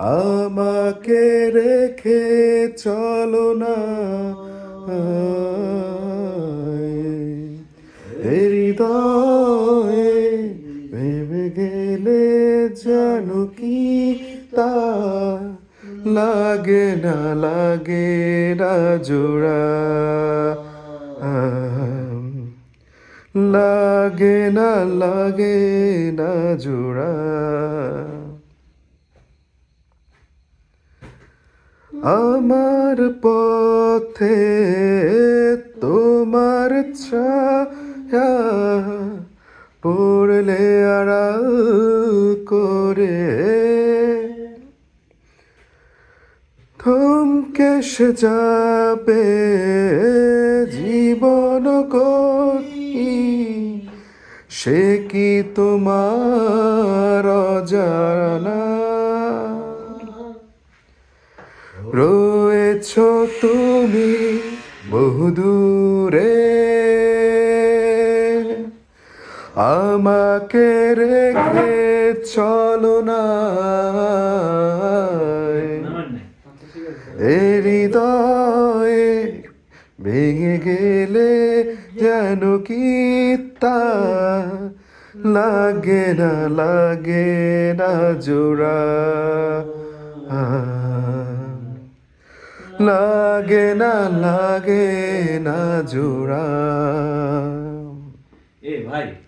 আমাকে রেখে চলো না। হৃদয়ে ভেবে গেলে জানো কি তা লাগে না লাগে না জোড়া লাগে না লাগে না জোড়া আমার পথে তোমার ছায়া পড়লে আড়াল করে থমকে সে যাবে জীবন গতি সে কি তোমার অজানা রয়েছ তুমি বহুদূরে। আমাকে রেখে চলো না। হৃদয়ে ভেঙে গেলে যেন কি তা লাগে না লাগে না জোড়া। লাগে না লাগে না জোড়া। এ ভাই।